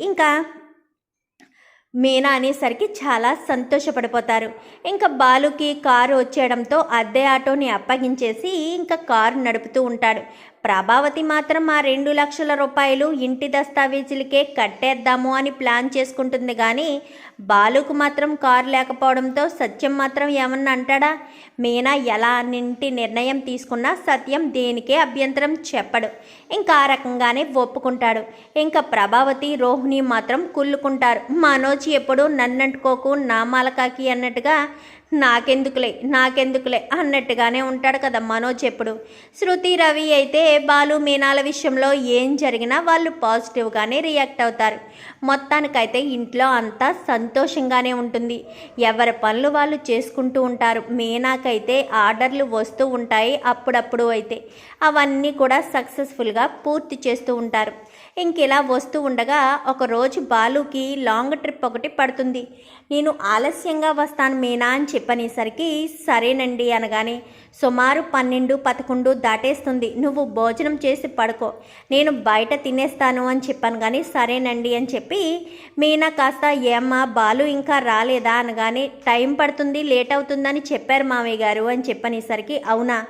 ఇంకా మీనా అనేసరికి చాలా సంతోషపడిపోతారు. ఇంకా బాలుకి కారు వచ్చేయడంతో అద్దె ఆటోని అప్పగించేసి ఇంకా కారు నడుపుతూ ఉంటాడు. ప్రభావతి మాత్రం ఆ రెండు లక్షల రూపాయలు ఇంటి దస్తావేజులకే కట్టేద్దాము అని ప్లాన్ చేసుకుంటుంది కానీ బాలుకు మాత్రం కారు లేకపోవడంతో సత్యం మాత్రం ఏమన్నా అంటాడా? మీనా ఎలా నింటి నిర్ణయం తీసుకున్నా సత్యం దేనికే అభ్యంతరం చెప్పడు. ఇంకా ఆ రకంగానే ఒప్పుకుంటాడు. ఇంకా ప్రభావతి రోహిణి మాత్రం కుళ్ళుకుంటారు. మనోజ్ ఎప్పుడు నన్నంటుకోకు నా మాలకాకి అన్నట్టుగా నాకెందుకులే నాకెందుకులే అన్నట్టుగానే ఉంటాడు కదా మనోజ్ ఎప్పుడు. శృతి రవి అయితే బాలు మీనాల విషయంలో ఏం జరిగినా వాళ్ళు పాజిటివ్గానే రియాక్ట్ అవుతారు. మొత్తానికైతే ఇంట్లో అంతా సంతోషంగానే ఉంటుంది. ఎవరి పనులు వాళ్ళు చేసుకుంటూ ఉంటారు. మీనాకైతే ఆర్డర్లు వస్తూ ఉంటాయి అప్పుడప్పుడు అయితే. అవన్నీ కూడా సక్సెస్ఫుల్గా పూర్తి చేస్తూ ఉంటారు. ఇంక ఇలా వస్తూ ఉండగా ఒకరోజు బాలుకి లాంగ్ ట్రిప్ ఒకటి పడుతుంది. నేను ఆలస్యంగా వస్తాను మీనా అని చెప్పనేసరికి సరేనండి అనగానే సుమారు పన్నెండు పదకొండు దాటేస్తుంది. నువ్వు భోజనం చేసి పడుకో. నేను బయట తినేస్తాను అని చెప్పాను కానీ సరేనండి అని చెప్పి మీనా కాస్త ఏమ్మా బాలు ఇంకా రాలేదా? అనగానే టైం పడుతుంది లేట్ అవుతుందని చెప్పారు మామయ్య గారు అని చెప్పనేసరికి అవునా?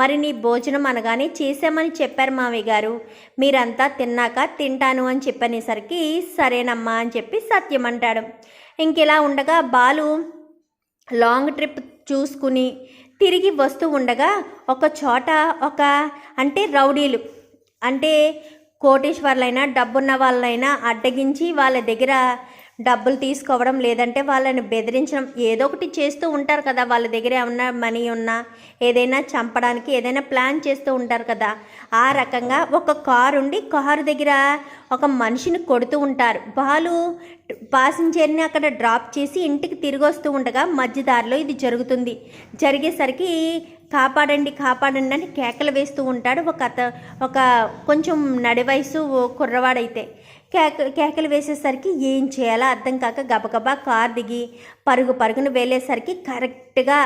మరి నీ భోజనం అనగానే చేసామని చెప్పారు మామయ్య గారు. మీరంతా తిన్నాక తింటాను అని చెప్పనేసరికి సరేనమ్మా అని చెప్పి సత్యం అంటాడు. ఇంకెలా ఉండగా బాలు లాంగ్ ట్రిప్ చూసుకుని తిరిగి వస్తూ ఉండగా ఒక చోట ఒక అంటే రౌడీలు అంటే కోటేశ్వర్లైనా డబ్బున్న వాళ్ళైనా అడ్డగించి వాళ్ళ దగ్గర డబ్బులు తీసుకోవడం లేదంటే వాళ్ళని బెదిరించడం ఏదో ఒకటి చేస్తూ ఉంటారు కదా. వాళ్ళ దగ్గర ఏమన్నా మనీ ఉన్నా ఏదైనా చంపడానికి ఏదైనా ప్లాన్ చేస్తూ ఉంటారు కదా. ఆ రకంగా ఒక కారు ఉండి కారు దగ్గర ఒక మనిషిని కొడుతూ ఉంటారు. వాళ్ళు పాసింజర్ని అక్కడ డ్రాప్ చేసి ఇంటికి తిరిగి వస్తూ ఉండగా మధ్యదారిలో ఇది జరుగుతుంది. జరిగేసరికి కాపాడండి కాపాడండి అని కేకలు వేస్తూ ఉంటాడు ఒక అత ఒక కొంచెం నడి వయసు కుర్రవాడైతే. కేక కేకలు వేసేసరికి ఏం చేయాలో అర్థం కాక గబగబా కార్ దిగి పరుగు పరుగును వెళ్ళేసరికి కరెక్ట్గా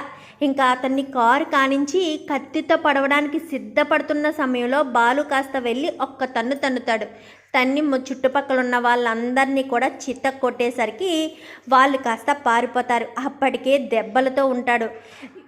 ఇంకా అతన్ని కారు కానించి కత్తితో పడవడానికి సిద్ధపడుతున్న సమయంలో బాలు కాస్త వెళ్ళి ఒక్క తన్ను తన్నుతాడు. తన్ని చుట్టుపక్కల ఉన్న వాళ్ళందరినీ కూడా చిత్త కొట్టేసరికి వాళ్ళు కాస్త పారిపోతారు. అప్పటికే దెబ్బలతో ఉంటాడు.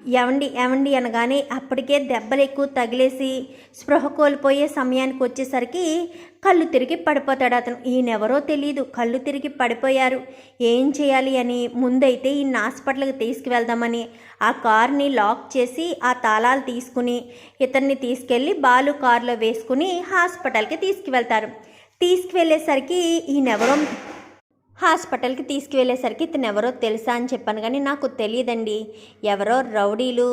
ఎవండి ఎవండి అనగానే అప్పటికే దెబ్బలు ఎక్కువ తగిలేసి స్పృహ కోల్పోయే సమయానికి వచ్చేసరికి కళ్ళు తిరిగి పడిపోతాడు అతను. ఈయనెవరో తెలియదు కళ్ళు తిరిగి పడిపోయారు. ఏం చేయాలి అని ముందైతే ఈయన హాస్పిటల్కి తీసుకువెళ్దామని ఆ కార్ని లాక్ చేసి ఆ తాళాలు తీసుకుని ఇతన్ని తీసుకెళ్ళి బాలు కారులో వేసుకుని హాస్పిటల్కి తీసుకువెళ్తారు. తీసుకువెళ్ళేసరికి ఈయనెవరో హాస్పిటల్కి తీసుకువెళ్ళేసరికి ఇతను ఎవరో తెలుసా అని చెప్పాను కానీ నాకు తెలియదండి. ఎవరో రౌడీలు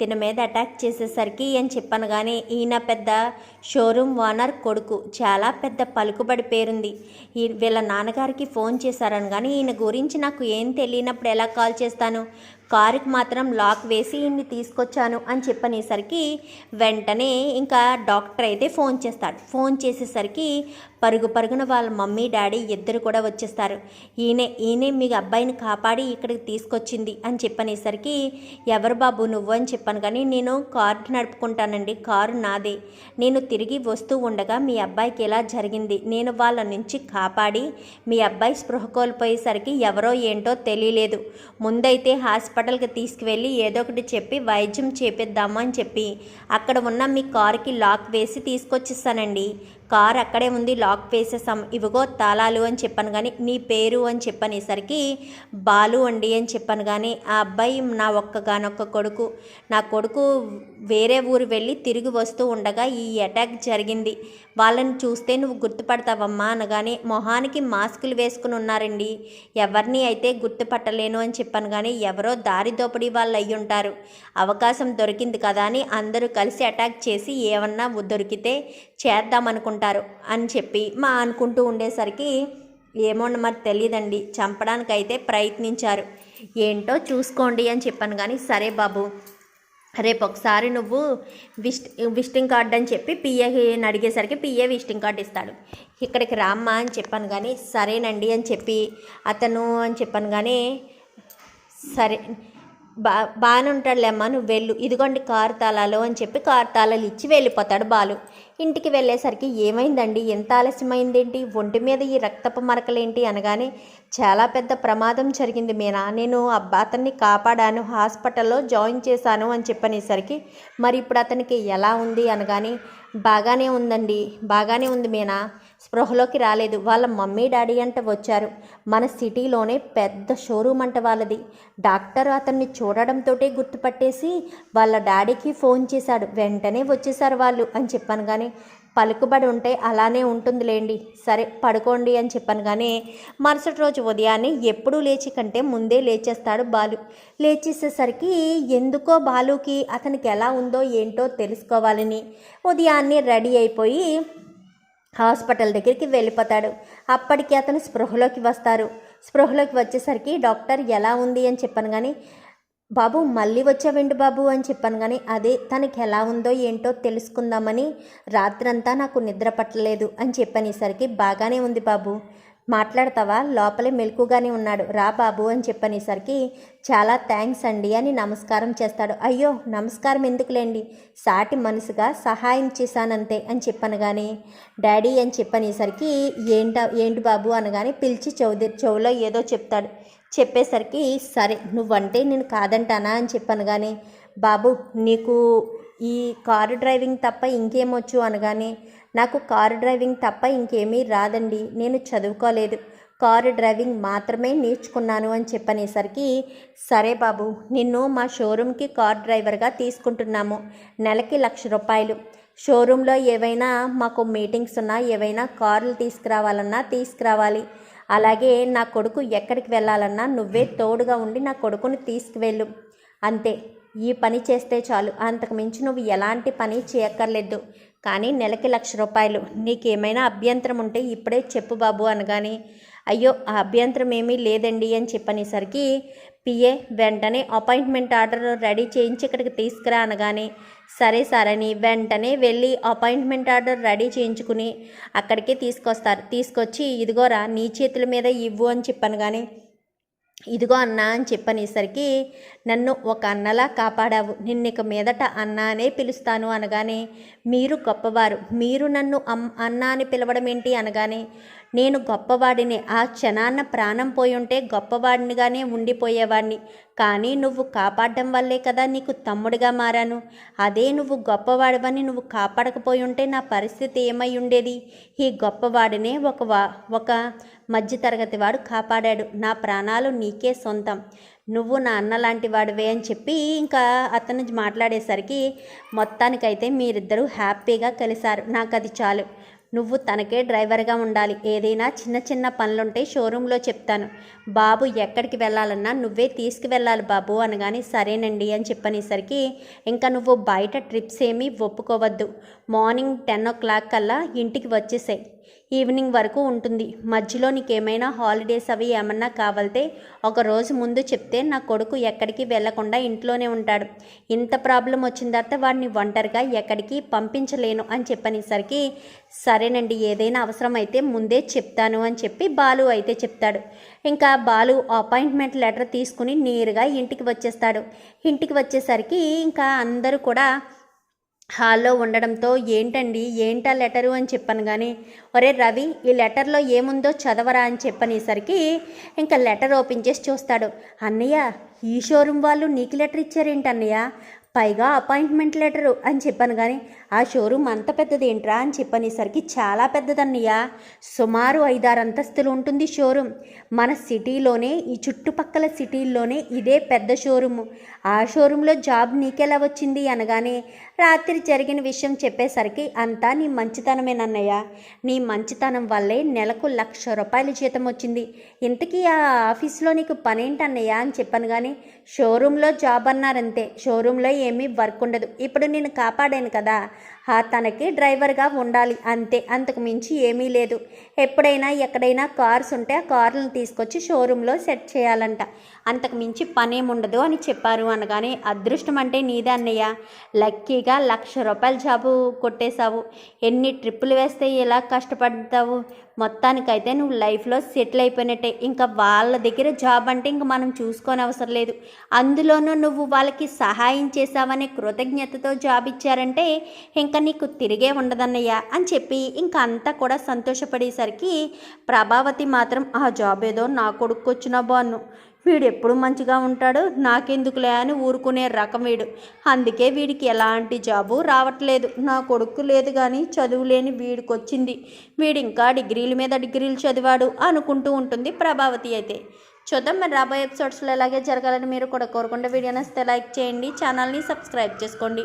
తిన మీద అటాక్ చేసేసరికి అని చెప్పాను కానీ ఈయన పెద్ద షోరూమ్ ఓనర్ కొడుకు చాలా పెద్ద పలుకుబడి పేరుంది. ఈ వీళ్ళ నాన్నగారికి ఫోన్ చేశారని కానీ ఈయన గురించి నాకు ఏం తెలియనప్పుడు ఎలా కాల్ చేస్తాను? కారుకి మాత్రం లాక్ వేసి ఈయన్ని తీసుకొచ్చాను అని చెప్పనేసరికి వెంటనే ఇంకా డాక్టర్ అయితే ఫోన్ చేస్తాడు. ఫోన్ చేసేసరికి పరుగు పరుగున వాళ్ళ మమ్మీ డాడీ ఇద్దరు కూడా వచ్చేస్తారు. ఈయనే ఈయనే మీ అబ్బాయిని కాపాడి ఇక్కడికి తీసుకొచ్చింది అని చెప్పనేసరికి ఎవరు బాబు నువ్వు? అని చెప్పాను కానీ నేను కారు నడుపుకుంటానండి కారు నాదే. నేను తిరిగి వస్తూ ఉండగా మీ అబ్బాయికి ఎలా జరిగింది? నేను వాళ్ళ నుంచి కాపాడి మీ అబ్బాయి స్పృహ కోల్పోయేసరికి ఎవరో ఏంటో తెలియలేదు. ముందైతే హాస్పిటల్కి తీసుకువెళ్ళి ఏదో ఒకటి చెప్పి వైద్యం చేపిద్దాము అని చెప్పి అక్కడ ఉన్న మీ కారుకి లాక్ వేసి తీసుకొచ్చేస్తానండి. కార్ అక్కడే ఉంది లాక్ వేసేసాం ఇవిగో తాళాలు అని చెప్పాను కానీ నీ పేరు అని చెప్పనేసరికి బాలు అండి అని చెప్పాను కానీ ఆ అబ్బాయి నా ఒక్కగానొక్క కొడుకు. నా కొడుకు వేరే ఊరు వెళ్ళి తిరిగి వస్తూ ఉండగా ఈ అటాక్ జరిగింది. వాళ్ళని చూస్తే నువ్వు గుర్తుపడతావమ్మా అనగానే మొహానికి మాస్కులు వేసుకుని ఉన్నారండి. ఎవరిని అయితే గుర్తుపట్టలేను అని చెప్పాను కానీ ఎవరో దారి దోపిడీ వాళ్ళు అయ్యి ఉంటారు. అవకాశం దొరికింది కదా అని అందరూ కలిసి అటాక్ చేసి ఏమన్నా దొరికితే ఉంటారు అని చెప్పి మా అనుకుంటూ ఉండేసరికి ఏమో మరి తెలియదండి చంపడానికైతే ప్రయత్నించారు. ఏంటో చూసుకోండి అని చెప్పాను కానీ సరే బాబు రేపు ఒకసారి నువ్వు విస్ట్ విజిటింగ్ కార్డ్ అని చెప్పి పిఏని అడిగేసరికి పిఏ విజిటింగ్ కార్డ్ ఇస్తాడు. ఇక్కడికి రామ్మా అని చెప్పాను కానీ సరేనండి అని చెప్పి అతను అని చెప్పాను కానీ సరే బా బాగానే ఉంటాడులే అమ్మ నువ్వు వెళ్ళు. ఇదిగోండి కారు తాళాలు అని చెప్పి కారు తాళాలు ఇచ్చి వెళ్ళిపోతాడు బాలు. ఇంటికి వెళ్ళేసరికి ఏమైందండి? ఎంత ఆలస్యమైందేంటి? ఒంటి మీద ఈ రక్తపు మరకలేంటి అనగానే చాలా పెద్ద ప్రమాదం జరిగింది మీనా. నేను అబ్బా అతన్ని కాపాడాను హాస్పిటల్లో జాయిన్ చేశాను అని చెప్పనేసరికి మరి ఇప్పుడు అతనికి ఎలా ఉంది అనగానే బాగానే ఉందండి. బాగానే ఉంది మీనా. స్పృహలోకి రాలేదు. వాళ్ళ మమ్మీ డాడీ అంట వచ్చారు. మన సిటీలోనే పెద్ద షోరూమ్ అంట వాళ్ళది. డాక్టర్ అతన్ని చూడడంతో గుర్తుపట్టేసి వాళ్ళ డాడీకి ఫోన్ చేశాడు. వెంటనే వచ్చేసారు వాళ్ళు అని చెప్పాను కానీ పలుకుబడి ఉంటే అలానే ఉంటుందిలేండి. సరే పడుకోండి అని చెప్పాను కానీ మరుసటి రోజు ఉదయాన్నే ఎప్పుడూ లేచి కంటే ముందే లేచేస్తాడు బాలు. లేచేసేసరికి ఎందుకో బాలుకి అతనికి ఎలా ఉందో ఏంటో తెలుసుకోవాలని ఉదయాన్నే రెడీ అయిపోయి హాస్పిటల్ దగ్గరికి వెళ్ళిపోతాడు. అప్పటికి అతను స్పృహలోకి వస్తారు స్పృహలోకి వచ్చేసరికి డాక్టర్ ఎలా ఉంది? అని చెప్పాను కానీ బాబు మళ్ళీ వచ్చావేంటి బాబు? అని చెప్పాను కానీ అదే తనకి ఎలా ఉందో ఏంటో తెలుసుకుందామని రాత్రంతా నాకు నిద్ర పట్టలేదు అని చెప్పనేసరికి బాగానే ఉంది బాబు. మాట్లాడతావా? లోపలే మెలకుగానే ఉన్నాడు. రా బాబు అని చెప్పనేసరికి చాలా థ్యాంక్స్ అండి అని నమస్కారం చేస్తాడు. అయ్యో నమస్కారం ఎందుకులేండి? సాటి మనసుగా సహాయం చేశానంతే అని చెప్పాను కానీ డాడీ అని చెప్పనేసరికి ఏంట ఏంటి బాబు అనగానే పిలిచి చెవు చెవులో ఏదో చెప్తాడు. చెప్పేసరికి సరే నువ్వంటే నేను కాదంటానా అని చెప్పాను కానీ బాబు నీకు ఈ కారు డ్రైవింగ్ తప్ప ఇంకేమొచ్చు అనగానే నాకు కారు డ్రైవింగ్ తప్ప ఇంకేమీ రాదండి. నేను చదువుకోలేదు. కారు డ్రైవింగ్ మాత్రమే నేర్చుకున్నాను అని చెప్పనేసరికి సరే బాబు నిన్ను మా షోరూమ్కి కార్ డ్రైవర్గా తీసుకుంటున్నాము. నెలకి లక్ష రూపాయలు. షోరూంలో ఏవైనా మాకు మీటింగ్స్ ఉన్నా ఏవైనా కార్లు తీసుకురావాలన్నా తీసుకురావాలి. అలాగే నా కొడుకు ఎక్కడికి వెళ్ళాలన్నా నువ్వే తోడుగా ఉండి నా కొడుకుని తీసుకువెళ్ళు. అంతే. ఈ పని చేస్తే చాలు. అంతకు మించి నువ్వు ఎలాంటి పని చేయక్కర్లేదు. కానీ నెలకి లక్ష రూపాయలు. నీకేమైనా అభ్యంతరం ఉంటే ఇప్పుడే చెప్పు బాబు అనగానే అయ్యో ఆ అభ్యంతరం ఏమీ లేదండి అని చెప్పనేసరికి పిఏ వెంటనే అపాయింట్మెంట్ ఆర్డర్ రెడీ చేయించి ఇక్కడికి తీసుకురా అనగానే సరే సరని అని వెంటనే వెళ్ళి అపాయింట్మెంట్ ఆర్డర్ రెడీ చేయించుకుని అక్కడికే తీసుకొస్తారు. తీసుకొచ్చి ఇదిగోరా నీ చేతుల మీద ఇవ్వు అని చెప్పాను కానీ ఇదిగో అన్నా అని చెప్పనేసరికి నన్ను ఒక అన్నలా కాపాడావు. నిన్నిక మీదట అన్న అనే పిలుస్తాను అనగానే మీరు గొప్పవారు. మీరు నన్ను అమ్ అన్న అని పిలవడం ఏంటి అనగానే నేను గొప్పవాడిని. ఆ క్షణాన్న ప్రాణం పోయుంటే గొప్పవాడినిగానే ఉండిపోయేవాడిని కానీ నువ్వు కాపాడడం వల్లే కదా నీకు తమ్ముడిగా మారాను. అదే నువ్వు గొప్పవాడివని నువ్వు కాపాడకపోయి ఉంటే నా పరిస్థితి ఏమై ఉండేది? ఈ గొప్పవాడినే ఒక వా ఒక మధ్యతరగతి వాడు కాపాడాడు. నా ప్రాణాలు నీకే సొంతం. నువ్వు నా అన్న లాంటి వాడివే అని చెప్పి ఇంకా అతను మాట్లాడేసరికి మొత్తానికైతే మీరిద్దరూ హ్యాపీగా కలిశారు. నాకు అది చాలు. నువ్వు తనకే డ్రైవర్గా ఉండాలి. ఏదైనా చిన్న చిన్న పనులుంటే షోరూంలో చెప్తాను. బాబు ఎక్కడికి వెళ్ళాలన్నా నువ్వే తీసుకువెళ్ళాలి బాబు అనగానే సరేనండి అని చెప్పనేసరికి ఇంకా నువ్వు బయట ట్రిప్స్ ఏమీ ఒప్పుకోవద్దు. మార్నింగ్ టెన్ ఓ క్లాక్ కల్లా ఇంటికి వచ్చేసాయి. ఈవినింగ్ వరకు ఉంటుంది. మధ్యలో నీకేమైనా హాలిడేస్ అవి ఏమన్నా కావాలితే ఒక రోజు ముందు చెప్తే నా కొడుకు ఎక్కడికి వెళ్ళకుండా ఇంట్లోనే ఉంటాడు. ఇంత ప్రాబ్లం వచ్చిన తర్వాత వాడిని ఒంటరిగా ఎక్కడికి పంపించలేను అని చెప్పనేసరికి సరేనండి ఏదైనా అవసరం అయితే ముందే చెప్తాను అని చెప్పి బాలు అయితే చెప్తాడు. ఇంకా బాలు అపాయింట్మెంట్ లెటర్ తీసుకుని నేరుగా ఇంటికి వచ్చేస్తాడు. ఇంటికి వచ్చేసరికి ఇంకా అందరూ కూడా హాల్లో ఉండడంతో ఏంటండి ఏంటా లెటరు అని చెప్పాను కానీ ఒరే రవి ఈ లెటర్లో ఏముందో చదవరా అని చెప్పనేసరికి ఇంకా లెటర్ ఓపెన్ చేసి చూస్తాడు. అన్నయ్య ఈ షోరూమ్ వాళ్ళు నీకు లెటర్ ఇచ్చారేంటి అన్నయ్య పైగా అపాయింట్మెంట్ లెటరు అని చెప్పాను కానీ ఆ షోరూమ్ అంత పెద్దది ఏంట్రా అని చెప్పనేసరికి చాలా పెద్దదన్నయ్య. సుమారు ఐదారు అంతస్తులు ఉంటుంది షోరూమ్. మన సిటీలోనే ఈ చుట్టుపక్కల సిటీల్లోనే ఇదే పెద్ద షోరూము. ఆ షోరూంలో జాబ్ నీకెలా వచ్చింది అనగానే రాత్రి జరిగిన విషయం చెప్పేసరికి అంతా నీ మంచితనమేనన్నయ్య. నీ మంచితనం వల్లే నెలకు లక్ష రూపాయల జీతం వచ్చింది. ఇంతకీ ఆ ఆఫీస్లో నీకు పనేంటన్నయ్య అని చెప్పాను కానీ షోరూంలో జాబ్ అన్నారంతే. షోరూంలో ఏమీ వర్క్ ఉండదు. ఇప్పుడు నేను కాపాడాను కదా. తనకి డ్రైవర్గా ఉండాలి అంతే. అంతకు మించి ఏమీ లేదు. ఎప్పుడైనా ఎక్కడైనా కార్స్ ఉంటే ఆ కార్లను తీసుకొచ్చి షోరూంలో సెట్ చేయాలంట. అంతకు మించి పనేముండదు అని చెప్పారు అనగానే అదృష్టం అంటే నీదే అన్నయ్య. లక్కీగా లక్ష రూపాయల జాబు కొట్టేశావు. ఎన్ని ట్రిప్పులు వేస్తే ఎలా కష్టపడతావు? మొత్తానికైతే నువ్వు లైఫ్లో సెటిల్ అయిపోయినట్టే. ఇంకా వాళ్ళ దగ్గర జాబ్ అంటే ఇంక మనం చూసుకోని అవసరం లేదు. అందులోనూ నువ్వు వాళ్ళకి సహాయం చేశావనే కృతజ్ఞతతో జాబ్ ఇచ్చారంటే ఇంకా నీకు తిరిగే ఉండదన్నయ్యా అని చెప్పి ఇంకా అంతా కూడా సంతోషపడేసరికి ప్రభావతి మాత్రం ఆ జాబ్ ఏదో నా కొడుకు వచ్చినా బాను. వీడు ఎప్పుడు మంచిగా ఉంటాడు? నాకెందుకులే? అని ఊరుకునే రకం వీడు. అందుకే వీడికి ఎలాంటి జాబు రావట్లేదు. నా కొడుకు లేదు కానీ చదువు లేని వీడికి వచ్చింది వీడు ఇంకా డిగ్రీల మీద డిగ్రీలు చదివాడు అనుకుంటూ ఉంటుంది ప్రభావతి అయితే. చూద్దాం మరి రాబోయే ఎపిసోడ్స్లో ఎలాగే జరగాలని మీరు కూడా కోరుకుంటే వీడియో నచ్చితే లైక్ చేయండి ఛానల్ని సబ్స్క్రైబ్ చేసుకోండి.